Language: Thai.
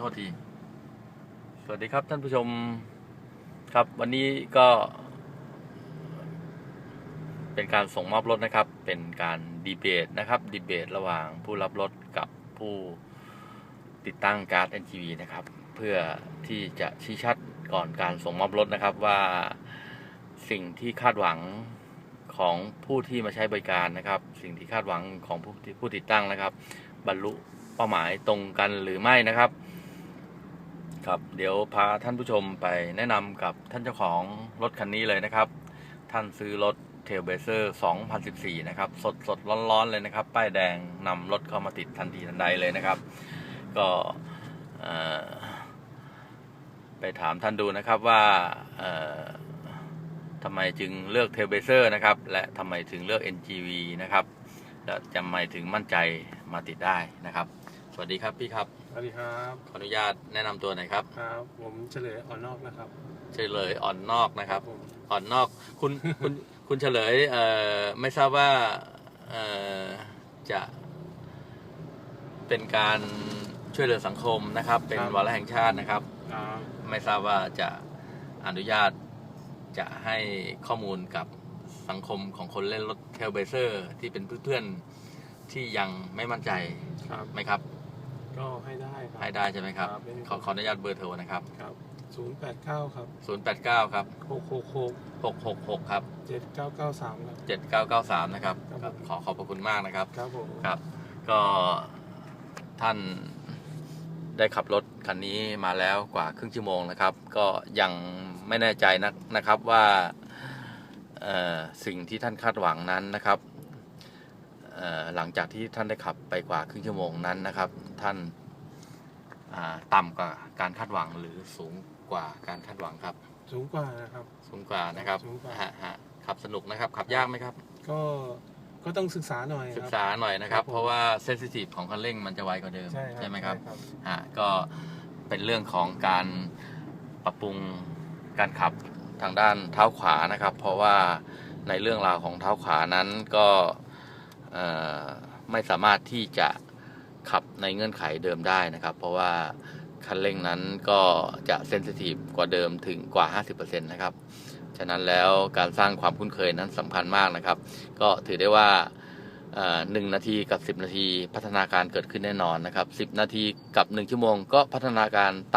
โทษที สวัสดีครับท่านผู้ชมครับวันนี้ก็ เป็นการส่งมอบรถนะครับ เป็นการดีเบตนะครับดีเบตระหว่างผู้รับรถกับผู้ติดตั้งการ์ด NGV นะครับ เพื่อที่จะชี้ชัดก่อนการส่งมอบรถนะครับว่าสิ่งที่คาดหวังของผู้ที่มาใช้บริการนะครับ สิ่งที่คาดหวังของผู้ที่ผู้ติดตั้งนะครับ บรรลุเป้าหมายตรงกันหรือไม่นะครับ ครับเดี๋ยวพาท่านผู้ชมไปแนะนำกับท่านเจ้าของรถคันนี้เลยนะครับ ท่านซื้อรถเทลเบเซอร์ 2014 นะครับ สดสดๆร้อนๆเลยนะครับ ป้ายแดงนำรถเข้ามาติดทันทีทันใดเลยนะครับ ก็ไปถามท่านดูนะครับว่าทำไมจึงเลือกเทลเบเซอร์นะครับ และทำไมถึงเลือก NGV นะครับและทำไมถึงมั่นใจมาติดได้นะครับ วัสดีครับพี่ครับ สวัสดีครับขออนุญาตแนะนำตัวหน่อยครับ ครับผมเฉลยอ่อนนอกนะครับเฉลยอ่อนนอกนะครับ ผมอ่อนนอกคุณคุณคุณเฉลยเอ่อไม่ทราบว่าเอ่อจะเป็นการช่วยเหลือสังคมนะครับ เป็นวาระแห่งชาตินะครับอ่าไม่ทราบว่าจะอนุญาตจะให้ข้อมูลกับสังคมของคนเล่นรถเทลเบเซอร์ที่เป็นเพื่อนๆที่ยังไม่มั่นใจครับไหมครับ ก็ให้ได้ครับให้ได้ใช่ไหมครับครับไม่มีขอขออนุญาตเบอร์โทรนะครับ ครับศูนย์แปดเก้าครับ089 ครับ หกหกหก666 ครับ เจ็ดเก้าเก้าสามครับ 7993 นะครับครับ ขอขอบพระคุณมากนะครับ ครับผมครับ ก็ท่านได้ขับรถคันนี้มาแล้วกว่าครึ่งชั่วโมงนะครับ ก็ยังไม่แน่ใจนะนะครับว่าเอ่อสิ่งที่ท่านคาดหวังนั้นนะครับเอ่อ หลังจากที่ท่านได้ขับไปกว่าครึ่งชั่วโมงนั้นนะครับ ท่านอ่าต่ำกว่าการคาดหวังหรือสูงกว่าการคาดหวังครับ สูงกว่านะครับ สูงกว่านะครับสูงกว่าฮะฮะขับสนุกนะครับ ขับยากไหมครับ ก็ก็ต้องศึกษาหน่อยศึคกรับษาหน่อยนะครับครับผมเพราะว่าเซนซิทีฟของคันเร่งมันจะไวกว่าเดิมใช่ครับไหมครับใช่ครับฮะก็เป็นเรื่องของการปรับปรุงการขับทางด้านเท้าขวานะครับ เพราะว่าในเรื่องราวของเท้าขวานั้นก็เอ่อ ไม่สามารถที่จะขับในเงื่อนไขเดิมได้นะครับ เพราะว่าคันเร่งนั้นก็จะเซนซิทีฟกว่าเดิมถึงกว่า 50%นะครับ ฉะนั้นแล้วการสร้างความคุ้นเคยนั้นสำคัญมากนะครับ ก็ถือได้ว่าหนึ่งนาทีกับ 10 นาทีพัฒนาการเกิดขึ้นแน่นอนนะครับ 10 นาทีกับ 1 ชั่วโมงก็พัฒนาการต่าง